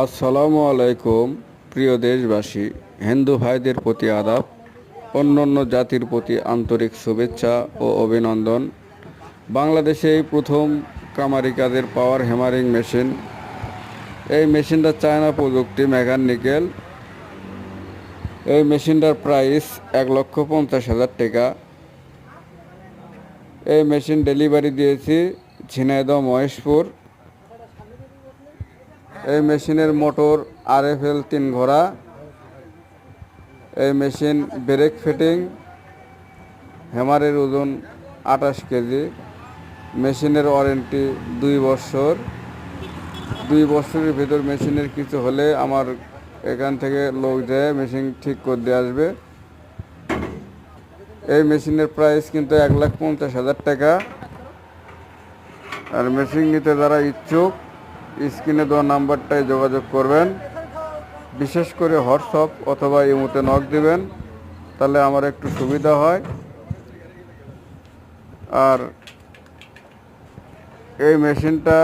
আসসালামু আলাইকুম, প্রিয় দেশবাসী, হিন্দু ভাইদের প্রতি আদাব, অন্যান্য জাতির প্রতি আন্তরিক শুভেচ্ছা ও অভিনন্দন। বাংলাদেশে এই প্রথম কামারিকাদের পাওয়ার হ্যামারিং মেশিন। এই মেশিনটা চায়না প্রযুক্তি মেকানিক্যাল এই মেশিনটার প্রাইস এক লক্ষ পঞ্চাশ হাজার টাকা। এই মেশিন ডেলিভারি দিয়েছি ঝিনাইদহ মহেশপুর। এই মেশিনের মোটর আর এফ এল তিন ঘোড়া, এই মেশিন ব্রেক ফিটিং, হ্যামারের ওজন আঠাশ কেজি, মেশিনের ওয়ারেন্টি দুই বছর। দুই বছরের ভিতর মেশিনের কিছু হলে আমার এখান থেকে লোক যায়, মেশিন ঠিক করে দিয়ে আসবে। এই মেশিনের প্রাইস কিন্তু এক লাখ পঞ্চাশ হাজার টাকা। আর মেশিন নিতে যারা ইচ্ছুক স্ক্রিনে দেওয়া নাম্বারটায় যোগাযোগ করবেন। বিশেষ করে হোয়াটসঅ্যাপ অথবা ইমোতে নক দিবেন, তাহলে আমার একটু সুবিধা হয়। আর এই মেশিনটা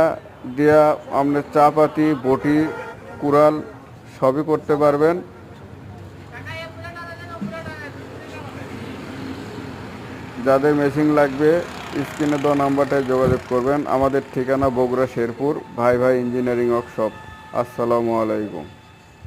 দিয়া আপনি চা পাতি বটি, কুড়াল সবই করতে পারবেন। যাদের মেশিন লাগবে স্ক্রিনে দেওয়া নাম্বারটায় যোগাযোগ করবেন। আমাদের ঠিকানা বগুড়া শেরপুর, ভাই ভাই ইঞ্জিনিয়ারিং ওয়ার্কশপ। আসসালামু আলাইকুম।